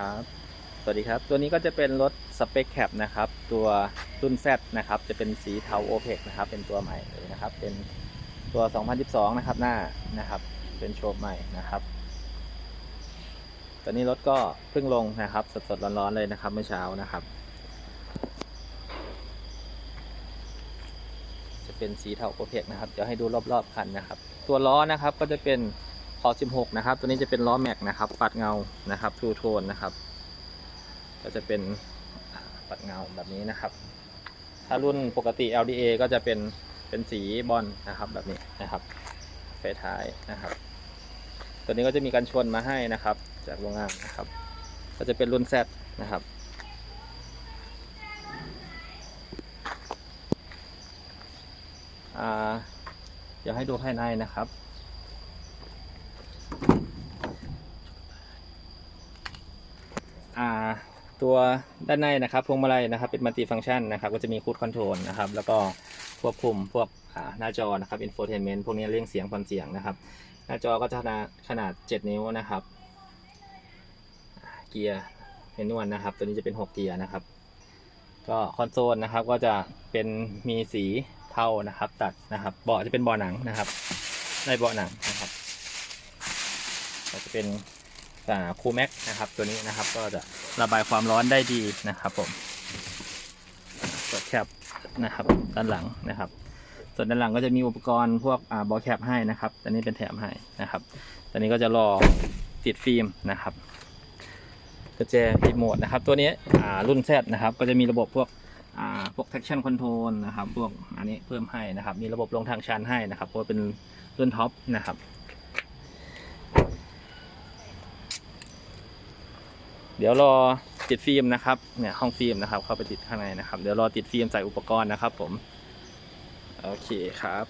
ครับ สวัสดีครับ ตัวนี้ก็จะเป็นรถสเปคแคปนะครับ ตัวรุ่น Z นะครับ จะเป็นสีเทาโอเพกนะครับ เป็นตัวใหม่เลยนะครับ เป็นตัว 2012 นะครับ หน้านะครับ เป็นโฉมใหม่นะครับ ตอนนี้รถก็เพิ่งลงนะครับ สดๆร้อนๆเลยนะครับ เมื่อเช้านะครับ จะเป็นสีเทาโอเพกนะครับ เดี๋ยวให้ดูรอบๆคันนะครับ ตัวล้อนะครับก็จะเป็น คอ16 นะครับ ตัวนี้จะเป็นล้อแม็กนะครับ ปัดเงานะครับทูโทนนะครับ ก็จะเป็นปัดเงาแบบนี้นะครับ ถ้ารุ่นปกติ LDA ก็จะเป็นเป็นสีบอลนะครับแบบนี้นะครับไฟท้ายนะครับ ตัวนี้ก็จะมีการชนมาให้นะครับ จากโรงงานนะครับ ก็จะเป็นรุ่น Z นะครับอ่าเดี๋ยวให้ดูภายในนะครับ อ่า ตัวด้านในนะครับพวงมาลัยนะครับเป็นมัลติฟัง c t ชันนะครับก็จะมีคูดคอนโทรลนะครับแล้วก็ควบคุมพวกหน้าจอนะครับอินโฟเทนเมนต์พวกนี้เร่งเสียงผ่อนเสียงนะครับ หน้าจอก็จะขนาดขนาด 7 นิ้วนะครับเกียร์เมนวลนะครับ ตัวนี้จะเป็น 6 เกียร์นะครับ ก็คอนโซลนะครับก็จะเป็นมีสีเทานะครับ ตัดนะครับเบาะจะเป็นเบาะหนังนะครับได้เบาะหนังนะครับก็จะเป็น คูแม็กนะครับตัวนี้นะครับก็จะระบายความร้อนได้ดีนะครับผมเปิดแคปนะครับด้านหลังนะครับ ส่วนด้านหลังก็จะมีอุปกรณ์พวกอ่าบอลแคปให้นะครับตัวนี้เป็นแถมให้นะครับตัวนี้ก็จะรอติดฟิล์มนะครับกุญแจรีโมทนะครับตัวนี้อ่ารุ่น Z นะครับก็จะมีระบบพวกอ่าพวก traction control นะครับพวกอันนี้เพิ่มให้นะครับมีระบบลงทางชันให้นะครับเพราะเป็นรุ่นท็อปนะครับ เดี๋ยวรอติดฟิล์มนะครับเนี่ยห้องฟิล์มนะครับเข้าไปติดข้างในนะครับ เดี๋ยวรอติดฟิล์มใส่อุปกรณ์นะครับผม โอเคครับ